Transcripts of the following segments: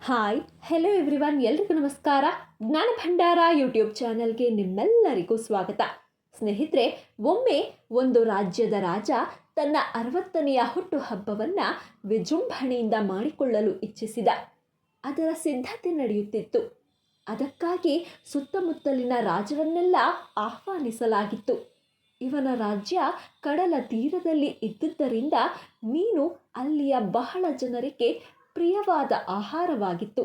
Hi hello everyone ಎಲ್ರಿಗೂ ನಮಸ್ಕಾರ. ಜ್ಞಾನ ಭಂಡಾರ ಯೂಟ್ಯೂಬ್ ಚಾನೆಲ್ಗೆ ನಿಮ್ಮೆಲ್ಲರಿಗೂ ಸ್ವಾಗತ. ಸ್ನೇಹಿತರೆ, ಒಮ್ಮೆ ಒಂದು ರಾಜ್ಯದ ರಾಜ ತನ್ನ ಅರವತ್ತನೆಯ ಹುಟ್ಟುಹಬ್ಬವನ್ನು ವಿಜೃಂಭಣೆಯಿಂದ ಮಾಡಿಕೊಳ್ಳಲು ಇಚ್ಛಿಸಿದ. ಅದರ ಸಿದ್ಧತೆ ನಡೆಯುತ್ತಿತ್ತು. ಅದಕ್ಕಾಗಿ ಸುತ್ತಮುತ್ತಲಿನ ರಾಜರನ್ನೆಲ್ಲ ಆಹ್ವಾನಿಸಲಾಗಿತ್ತು. ಇವನ ರಾಜ್ಯ ಕಡಲ ತೀರದಲ್ಲಿ ಇದ್ದುದರಿಂದ ಮೀನು ಅಲ್ಲಿಯ ಬಹಳ ಜನರಿಗೆ ಪ್ರಿಯವಾದ ಆಹಾರವಾಗಿತ್ತು.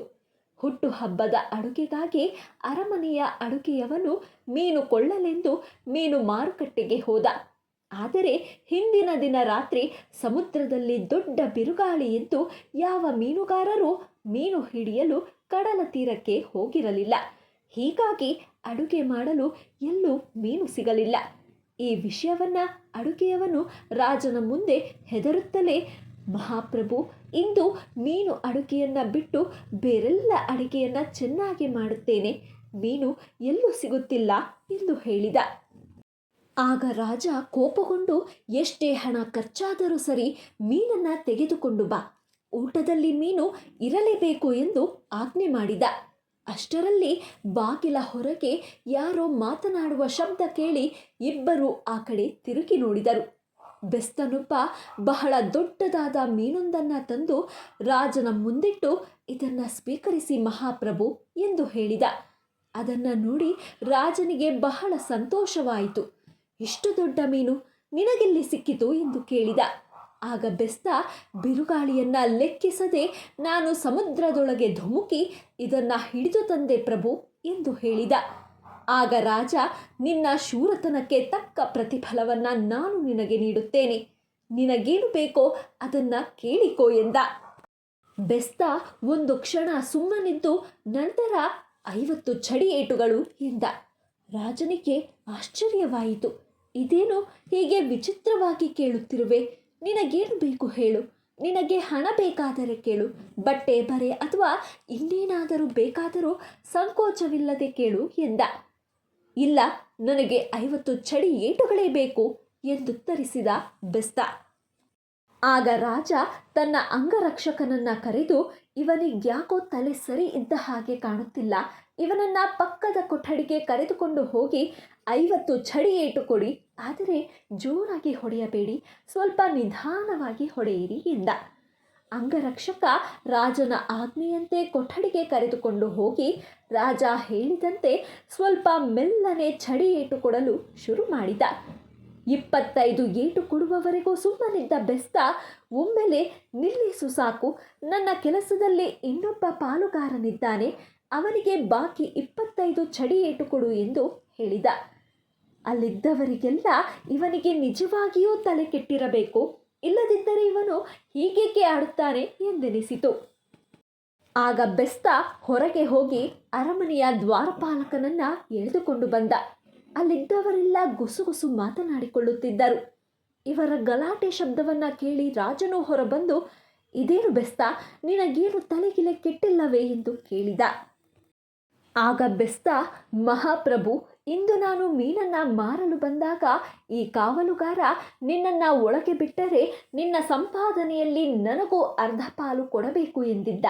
ಹುಟ್ಟುಹಬ್ಬದ ಅಡುಗೆಗಾಗಿ ಅರಮನೆಯ ಅಡುಗೆಯವನು ಮೀನು ಕೊಳ್ಳಲೆಂದು ಮೀನು ಮಾರುಕಟ್ಟೆಗೆ ಹೋದ. ಆದರೆ ಹಿಂದಿನ ದಿನ ರಾತ್ರಿ ಸಮುದ್ರದಲ್ಲಿ ದೊಡ್ಡ ಬಿರುಗಾಳಿ ಎದ್ದು ಯಾವ ಮೀನುಗಾರರು ಮೀನು ಹಿಡಿಯಲು ಕಡಲ ತೀರಕ್ಕೆ ಹೋಗಿರಲಿಲ್ಲ. ಹೀಗಾಗಿ ಅಡುಗೆ ಮಾಡಲು ಎಲ್ಲೂ ಮೀನು ಸಿಗಲಿಲ್ಲ. ಈ ವಿಷಯವನ್ನ ಅಡುಗೆಯವನು ರಾಜನ ಮುಂದೆ ಹೆದರುತ್ತಲೇ ಮಹಾಪ್ರಭು, ಇಂದು ಮೀನು ಅಡುಗೆಯನ್ನು ಬಿಟ್ಟು ಬೇರೆಲ್ಲ ಅಡುಗೆಯನ್ನು ಚೆನ್ನಾಗಿ ಮಾಡುತ್ತೇನೆ. ಮೀನು ಎಲ್ಲೂ ಸಿಗುತ್ತಿಲ್ಲ ಎಂದು ಹೇಳಿದ. ಆಗ ರಾಜ ಕೋಪಗೊಂಡು, ಎಷ್ಟೇ ಹಣ ಖರ್ಚಾದರೂ ಸರಿ ಮೀನನ್ನು ತೆಗೆದುಕೊಂಡು ಬಾ. ಊಟದಲ್ಲಿ ಮೀನು ಇರಲೇಬೇಕು ಎಂದು ಆಜ್ಞೆ ಮಾಡಿದ. ಅಷ್ಟರಲ್ಲಿ ಬಾಗಿಲ ಹೊರಗೆ ಯಾರೋ ಮಾತನಾಡುವ ಶಬ್ದ ಕೇಳಿ ಇಬ್ಬರು ಆ ಕಡೆ ತಿರುಗಿ ನೋಡಿದರು. ಬೆಸ್ತನೊಬ್ಬ ಬಹಳ ದೊಡ್ಡದಾದ ಮೀನೊಂದನ್ನು ತಂದು ರಾಜನ ಮುಂದಿಟ್ಟು ಇದನ್ನು ಸ್ವೀಕರಿಸಿ ಮಹಾಪ್ರಭು ಎಂದು ಹೇಳಿದ. ಅದನ್ನು ನೋಡಿ ರಾಜನಿಗೆ ಬಹಳ ಸಂತೋಷವಾಯಿತು. ಇಷ್ಟು ದೊಡ್ಡ ಮೀನು ನಿನಗೆಲ್ಲಿ ಸಿಕ್ಕಿತು ಎಂದು ಕೇಳಿದ. ಆಗ ಬೆಸ್ತ ಬಿರುಗಾಳಿಯನ್ನು ಲೆಕ್ಕಿಸದೆ ನಾನು ಸಮುದ್ರದೊಳಗೆ ಧುಮುಕಿ ಇದನ್ನು ಹಿಡಿದು ತಂದೆ ಪ್ರಭು ಎಂದು ಹೇಳಿದ. ಆಗ ರಾಜ, ನಿನ್ನ ಶೂರತನಕ್ಕೆ ತಕ್ಕ ಪ್ರತಿಫಲವನ್ನು ನಾನು ನಿನಗೆ ನೀಡುತ್ತೇನೆ. ನಿನಗೇನು ಬೇಕೋ ಅದನ್ನು ಕೇಳಿಕೋ ಎಂದ. ಬೆಸ್ತ ಒಂದು ಕ್ಷಣ ಸುಮ್ಮನಿದ್ದು ನಂತರ ಐವತ್ತು ಚಡಿ ಏಟುಗಳು ಎಂದ. ರಾಜನಿಗೆ ಆಶ್ಚರ್ಯವಾಯಿತು. ಇದೇನು ಹೀಗೆ ವಿಚಿತ್ರವಾಗಿ ಕೇಳುತ್ತಿರುವೆ? ನಿನಗೇನು ಬೇಕು ಹೇಳು. ನಿನಗೆ ಹಣ ಬೇಕಾದರೆ ಕೇಳು. ಬಟ್ಟೆ, ಬರೆ ಅಥವಾ ಇನ್ನೇನಾದರೂ ಬೇಕಾದರೂ ಸಂಕೋಚವಿಲ್ಲದೆ ಕೇಳು ಎಂದ. ಇಲ್ಲ, ನನಗೆ ಐವತ್ತು ಚಡಿ ಏಟುಗಳೇ ಬೇಕು ಎಂದುತ್ತರಿಸಿದ ಬೆಸ್ತ. ಆಗ ರಾಜ ತನ್ನ ಅಂಗರಕ್ಷಕನನ್ನ ಕರೆದು ಇವನಿಗ್ಯಾಕೋ ತಲೆ ಸರಿ ಇದ್ದ ಹಾಗೆ ಕಾಣುತ್ತಿಲ್ಲ. ಇವನನ್ನ ಪಕ್ಕದ ಕೊಠಡಿಗೆ ಕರೆದುಕೊಂಡು ಹೋಗಿ ಐವತ್ತು ಚಡಿ ಏಟು ಕೊಡಿ. ಆದರೆ ಜೋರಾಗಿ ಹೊಡೆಯಬೇಡಿ. ಸ್ವಲ್ಪ ನಿಧಾನವಾಗಿ ಹೊಡೆಯಿರಿ ಎಂದ. ಅಂಗರಕ್ಷಕ ರಾಜನ ಆಜ್ಞೆಯಂತೆ ಕೊಠಡಿಗೆ ಕರೆದುಕೊಂಡು ಹೋಗಿ ರಾಜ ಹೇಳಿದಂತೆ ಸ್ವಲ್ಪ ಮೆಲ್ಲನೆ ಚಡಿ ಏಟು ಕೊಡಲು ಶುರು ಮಾಡಿದ. ಇಪ್ಪತ್ತೈದು ಏಟು ಕೊಡುವವರೆಗೂ ಸುಮ್ಮನಿದ್ದ ಬೆಸ್ತ ಒಮ್ಮೆಲೆ ನಿಲ್ಲಿಸು ಸಾಕು, ನನ್ನ ಕೆಲಸದಲ್ಲಿ ಇನ್ನೊಬ್ಬ ಪಾಲುಗಾರನಿದ್ದಾನೆ, ಅವನಿಗೆ ಬಾಕಿ ಇಪ್ಪತ್ತೈದು ಚಡಿ ಏಟು ಕೊಡು ಎಂದು ಹೇಳಿದ. ಅಲ್ಲಿದ್ದವರಿಗೆಲ್ಲ ಇವನಿಗೆ ನಿಜವಾಗಿಯೂ ತಲೆ ಕೆಟ್ಟಿರಬೇಕು ಇಲ್ಲದಿದ್ದರೆ ಇವನು ಹೀಗೇಕೆ ಆಡುತ್ತಾನೆ ಎಂದೆನಿಸಿತು. ಆಗ ಬೆಸ್ತ ಹೊರಗೆ ಹೋಗಿ ಅರಮನೆಯ ದ್ವಾರಪಾಲಕನನ್ನ ಎಳೆದುಕೊಂಡು ಬಂದ. ಅಲ್ಲಿದ್ದವರೆಲ್ಲ ಗುಸುಗುಸು ಮಾತನಾಡಿಕೊಳ್ಳುತ್ತಿದ್ದರು. ಇವರ ಗಲಾಟೆ ಶಬ್ದವನ್ನ ಕೇಳಿ ರಾಜನು ಹೊರಬಂದು, ಇದೇನು ಬೆಸ್ತ, ನಿನಗೇನು ತಲೆಗಿಲೆ ಕೆಟ್ಟಿಲ್ಲವೇ? ಎಂದು ಕೇಳಿದ. ಆಗ ಬೆಸ್ತ, ಮಹಾಪ್ರಭು ಇಂದು ನಾನು ಮೀನನ್ನ ಮಾರಲು ಬಂದಾಗ ಈ ಕಾವಲುಗಾರ ನಿನ್ನನ್ನು ಒಳಗೆ ಬಿಟ್ಟರೆ ನಿನ್ನ ಸಂಪಾದನೆಯಲ್ಲಿ ನನಗೂ ಅರ್ಧ ಪಾಲು ಕೊಡಬೇಕು ಎಂದಿದ್ದ.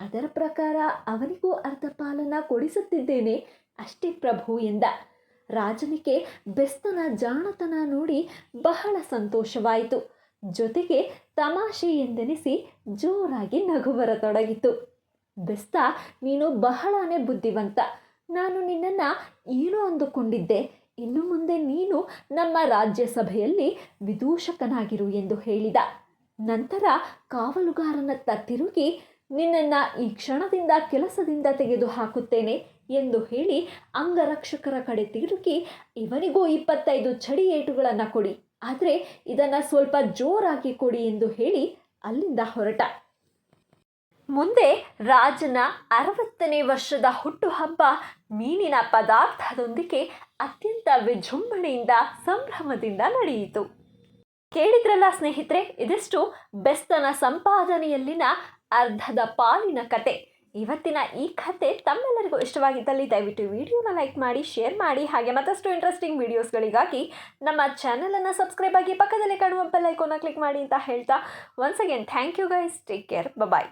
ಅದರ ಪ್ರಕಾರ ಅವನಿಗೂ ಅರ್ಧ ಪಾಲನ್ನು ಕೊಡಿಸುತ್ತಿದ್ದೇನೆ, ಅಷ್ಟೇ ಪ್ರಭು ಎಂದ. ರಾಜನಿಗೆ ಬೆಸ್ತನ ಜಾಣತನ ನೋಡಿ ಬಹಳ ಸಂತೋಷವಾಯಿತು. ಜೊತೆಗೆ ತಮಾಷೆ ಎಂದೆನಿಸಿ ಜೋರಾಗಿ ನಗು ಬರತೊಡಗಿತು ಬೆಸ್ತ, ನೀನು ಬಹಳನೇ ಬುದ್ಧಿವಂತ. ನಾನು ನಿನ್ನನ್ನು ಏನು ಅಂದುಕೊಂಡಿದ್ದೆ? ಇನ್ನು ಮುಂದೆ ನೀನು ನಮ್ಮ ರಾಜ್ಯಸಭೆಯಲ್ಲಿ ವಿದೂಷಕನಾಗಿರು ಎಂದು ಹೇಳಿದ. ನಂತರ ಕಾವಲುಗಾರನತ್ತ ತಿರುಗಿ ನಿನ್ನನ್ನು ಈ ಕ್ಷಣದಿಂದ ಕೆಲಸದಿಂದ ತೆಗೆದು ಹಾಕುತ್ತೇನೆ ಎಂದು ಹೇಳಿ ಅಂಗರಕ್ಷಕರ ಕಡೆ ತಿರುಗಿ, ಇವನಿಗೂ ಇಪ್ಪತ್ತೈದು ಚಡಿ ಏಟುಗಳನ್ನು ಕೊಡಿ. ಆದರೆ ಇದನ್ನು ಸ್ವಲ್ಪ ಜೋರಾಗಿ ಕೊಡಿ ಎಂದು ಹೇಳಿ ಅಲ್ಲಿಂದ ಹೊರಟ. ಮುಂದೆ ರಾಜನ ಅರವತ್ತನೇ ವರ್ಷದ ಹುಟ್ಟುಹಬ್ಬ ಮೀನಿನ ಪದಾರ್ಥದೊಂದಿಗೆ ಅತ್ಯಂತ ವಿಜೃಂಭಣೆಯಿಂದ ಸಂಭ್ರಮದಿಂದ ನಡೆಯಿತು. ಕೇಳಿದ್ರಲ್ಲ ಸ್ನೇಹಿತರೆ, ಇದಿಷ್ಟು ಬೆಸ್ತನ ಸಂಪಾದನೆಯಲ್ಲಿನ ಅರ್ಧದ ಪಾಲಿನ ಕತೆ. ಇವತ್ತಿನ ಈ ಕತೆ ತಮ್ಮೆಲ್ಲರಿಗೂ ಇಷ್ಟವಾಗಿದ್ದಲ್ಲಿ ದಯವಿಟ್ಟು ವಿಡಿಯೋನ ಲೈಕ್ ಮಾಡಿ, ಶೇರ್ ಮಾಡಿ, ಹಾಗೆ ಮತ್ತಷ್ಟು ಇಂಟ್ರೆಸ್ಟಿಂಗ್ ವಿಡಿಯೋಸ್ಗಳಿಗಾಗಿ ನಮ್ಮ ಚಾನಲನ್ನು ಸಬ್ಸ್ಕ್ರೈಬ್ ಆಗಿ ಪಕ್ಕದಲ್ಲಿ ಕಾಣುವ ಬೆಲ್ ಐಕೋನ ಕ್ಲಿಕ್ ಮಾಡಿ ಅಂತ ಹೇಳ್ತಾ once again thank you guys take care bye